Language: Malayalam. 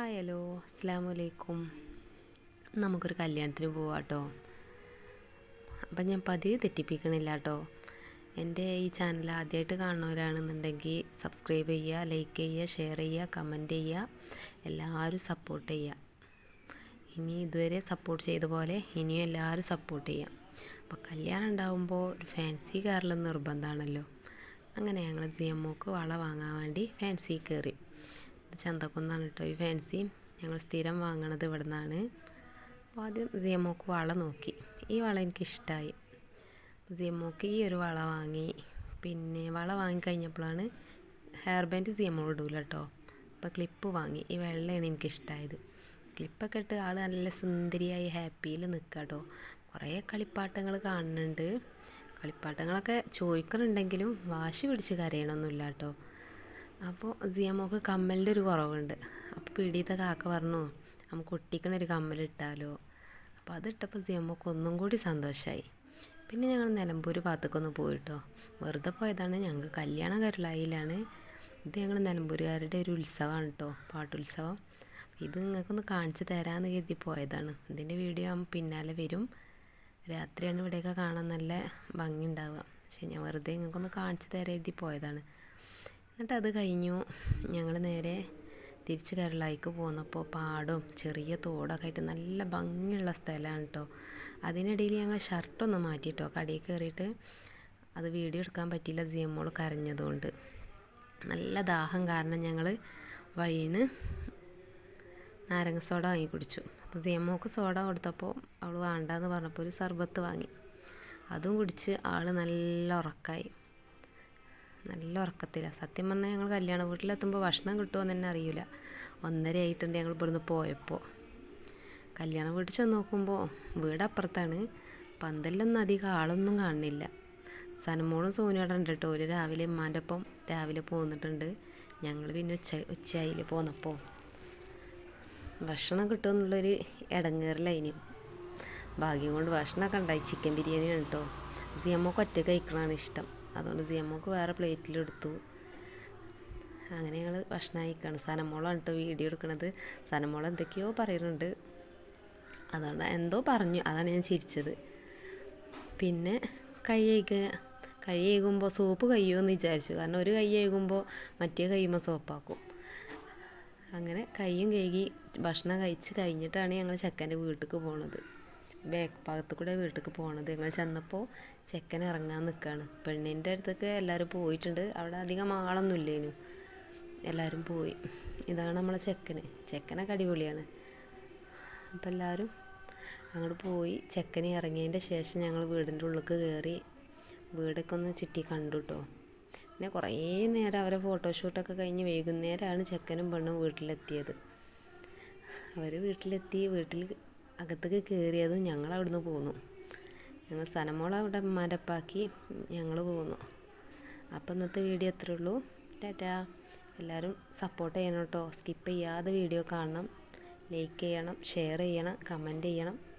ഹായ് ഹലോ അസ്സാം വലൈക്കും നമുക്കൊരു കല്യാണത്തിന് പോവാം കേട്ടോ അപ്പം ഞാൻ പതിവ് തെറ്റിപ്പിക്കണില്ല കേട്ടോ എന്റെ ഈ ചാനൽ ആദ്യമായിട്ട് കാണുന്നവരാണെന്നുണ്ടെങ്കിൽ സബ്സ്ക്രൈബ് ചെയ്യുക ലൈക്ക് ചെയ്യുക ഷെയർ ചെയ്യുക കമന്റ് ചെയ്യുക എല്ലാവരും സപ്പോർട്ട് ചെയ്യുക. ഇനി ഇതുവരെ സപ്പോർട്ട് ചെയ്ത പോലെ ഇനിയും എല്ലാവരും സപ്പോർട്ട് ചെയ്യാം. അപ്പോൾ കല്യാണം ഉണ്ടാകുമ്പോൾ ഒരു ഫാൻസി കാറിൽ നിർബന്ധമാണല്ലോ. അങ്ങനെ ഞങ്ങൾ സി എം വള വാങ്ങാൻ വേണ്ടി ഫാൻസി കയറി. ചന്തക്കുന്നാണ് കേട്ടോ ഈ ഫാൻസി ഞങ്ങൾ സ്ഥിരം വാങ്ങണത് ഇവിടെ നിന്നാണ് അപ്പോൾ ആദ്യം സിയമോക്ക് വള നോക്കി. ഈ വള എനിക്ക് ഇഷ്ടമായി സി ഈ ഒരു വള വാങ്ങി. പിന്നെ വള വാങ്ങിക്കഴിഞ്ഞപ്പോഴാണ് ഹെയർ ബാൻഡ് സിയമോ ഇടൂല കേട്ടോ. അപ്പോൾ ക്ലിപ്പ് വാങ്ങി. ഈ വെള്ളയാണ് എനിക്കിഷ്ടമായത് ക്ലിപ്പൊക്കെ ഇട്ട് ആൾ നല്ല സുന്ദരിയായി ഹാപ്പിയിൽ നിൽക്കുക കേട്ടോ. കുറേ കളിപ്പാട്ടങ്ങൾ കാണുന്നുണ്ട്. കളിപ്പാട്ടങ്ങളൊക്കെ ചോദിക്കുന്നുണ്ടെങ്കിലും വാശി പിടിച്ച് കരയണമൊന്നുമില്ല കേട്ടോ. അപ്പോൾ സിയമോക്ക് കമ്മലിന്റെ ഒരു കുറവുണ്ട്. അപ്പോൾ പിടിയത്തെ കാക്ക പറഞ്ഞു നമുക്ക് ഒട്ടിക്കണ ഒരു കമ്മലിട്ടാലോ അപ്പോൾ അതിട്ടപ്പോൾ സിയമോക്ക് ഒന്നും കൂടി സന്തോഷമായി പിന്നെ ഞങ്ങൾ നിലമ്പൂർ ഭാഗത്തേക്കൊന്ന് പോയിട്ടോ. വെറുതെ പോയതാണ്. ഞങ്ങൾക്ക് കല്യാണ കരുളായിലാണ് ഇത് ഞങ്ങൾ നിലമ്പൂരുകാരുടെ ഒരു ഉത്സവമാണ് കേട്ടോ പാട്ടുത്സവം. ഇത് നിങ്ങൾക്കൊന്ന് കാണിച്ചു തരാമെന്ന് കരുതി പോയതാണ്. ഇതിന്റെ വീഡിയോ ആകുമ്പോൾ പിന്നാലെ വരും. രാത്രിയാണ് ഇവിടെയൊക്കെ കാണാൻ നല്ല ഭംഗി ഉണ്ടാവുക പക്ഷേ ഞാൻ വെറുതെ നിങ്ങൾക്കൊന്ന് കാണിച്ചു തരാൻ എഴുതി പോയതാണ്. എന്നിട്ട് അത് കഴിഞ്ഞു. ഞങ്ങൾ നേരെ തിരിച്ച് കേരളയ്ക്ക് പോന്നപ്പോൾ പാടും ചെറിയ തോടൊക്കെ ആയിട്ട് നല്ല ഭംഗിയുള്ള സ്ഥലമാണ് കേട്ടോ അതിനിടയിൽ ഞങ്ങൾ ഷർട്ടൊന്ന് മാറ്റിട്ടോ കടയിൽ കയറിയിട്ട് അത് വീഡിയോ എടുക്കാൻ പറ്റിയില്ല സിയമ്മോൾ കരഞ്ഞതുകൊണ്ട്. നല്ല ദാഹം കാരണം ഞങ്ങൾ വഴിയിൽ നിന്ന് നാരങ്ങ സോഡ വാങ്ങി കുടിച്ചു. അപ്പോൾ സിയമ്മോക്ക് സോഡ കൊടുത്തപ്പോൾ അവൾ വേണ്ടെന്ന് പറഞ്ഞപ്പോൾ ഒരു സർബത്ത് വാങ്ങി അതും കുടിച്ച് ആൾ നല്ല ഉറക്കായി. നല്ല ഉറക്കത്തിലാണ് സത്യം പറഞ്ഞാൽ ഞങ്ങൾ കല്യാണ വീട്ടിലെത്തുമ്പോൾ ഭക്ഷണം കിട്ടുമോ തന്നെ അറിയില്ല ഒന്നര ആയിട്ടുണ്ട് ഞങ്ങൾ ഇവിടുന്ന് പോയപ്പോൾ കല്യാണ വീട്ടിൽ ചെന്ന് നോക്കുമ്പോൾ വീട് അപ്പുറത്താണ് പന്തലിലൊന്നും അധികം ആളൊന്നും കാണുന്നില്ല. സനമോളും സോനിയോടെ ഉണ്ട് കേട്ടോ. ഒരു രാവിലെ ഉമ്മാന്റെ ഒപ്പം രാവിലെ പോന്നിട്ടുണ്ട്. ഞങ്ങൾ പിന്നെ ഉച്ച ഉച്ചയായി പോന്നപ്പോൾ ഭക്ഷണം കിട്ടുമെന്നുള്ളൊരു ഇടങ്ങേറിലതിന് ഭാഗ്യം കൊണ്ട് ഭക്ഷണമൊക്കെ ഉണ്ടായി. ചിക്കൻ ബിരിയാണിയാണ് കേട്ടോ. സിയമ്മക്ക് ഒറ്റ കഴിക്കണതാണ് ഇഷ്ടം. അതുകൊണ്ട് സിയമ്മക്ക് വേറെ പ്ലേറ്റിലെടുത്തു അങ്ങനെ ഞങ്ങൾ ഭക്ഷണം സനമോളാണ് കേട്ടോ വീഡിയോ എടുക്കണത്. സനമോൾ എന്തൊക്കെയോ പറയുന്നുണ്ട്. അതുകൊണ്ട് എന്തോ പറഞ്ഞു. അതാണ് ഞാൻ ചിരിച്ചത്. പിന്നെ കൈ കഴുകുക കൈ കഴുകുമ്പോൾ സോപ്പ് കഴിയുമെന്ന് വിചാരിച്ചു. കാരണം ഒരു കൈ കഴുകുമ്പോൾ മറ്റേ കൈയുമ്പോൾ സോപ്പാക്കും. അങ്ങനെ കൈയും കഴുകി ഭക്ഷണം കഴിച്ച് കഴിഞ്ഞിട്ടാണ് ഞങ്ങൾ ചെക്കന്റെ വീട്ടിലേക്ക് പോണത്. ബാക്ക് ഭാഗത്ത് കൂടെ വീട്ടിലേക്ക് പോകണത് ഞങ്ങൾ ചെന്നപ്പോൾ ചെക്കൻ ഇറങ്ങാൻ നിൽക്കുകയാണ് പെണ്ണിന്റെ അടുത്തൊക്കെ എല്ലാവരും പോയിട്ടുണ്ട്. അവിടെ അധികം ആളൊന്നും ഇല്ലേനു എല്ലാവരും പോയി. ഇതാണ് നമ്മളെ ചെക്കന്. ചെക്കനൊക്കെ അടിപൊളിയാണ്. അപ്പം എല്ലാവരും അങ്ങോട്ട് പോയി. ചെക്കന് ഇറങ്ങിയതിന്റെ ശേഷം ഞങ്ങൾ വീടിന്റെ ഉള്ളിലേക്ക് കയറി വീടൊക്കെ ഒന്ന് ചുറ്റി കണ്ടു കേട്ടോ പിന്നെ കുറേ നേരം അവരെ ഫോട്ടോഷൂട്ടൊക്കെ കഴിഞ്ഞ് വൈകുന്നേരമാണ് ചെക്കനും പെണ്ണും വീട്ടിലെത്തിയത്. അവർ വീട്ടിലെത്തി. വീട്ടിൽ അകത്തേക്ക് കയറിയതും ഞങ്ങൾ അവിടുന്ന് പോന്നു. ഞങ്ങൾ സനമോൾ അവിടെ മരപ്പാക്കി ഞങ്ങൾ പോന്നു. അപ്പം ഇന്നത്തെ വീഡിയോ അത്രേ ഉള്ളൂ. ടാറ്റാ. എല്ലാവരും സപ്പോർട്ട് ചെയ്യണം കേട്ടോ. സ്കിപ്പ് ചെയ്യാതെ വീഡിയോ കാണണം. ലൈക്ക് ചെയ്യണം ഷെയർ ചെയ്യണം കമന്റ് ചെയ്യണം.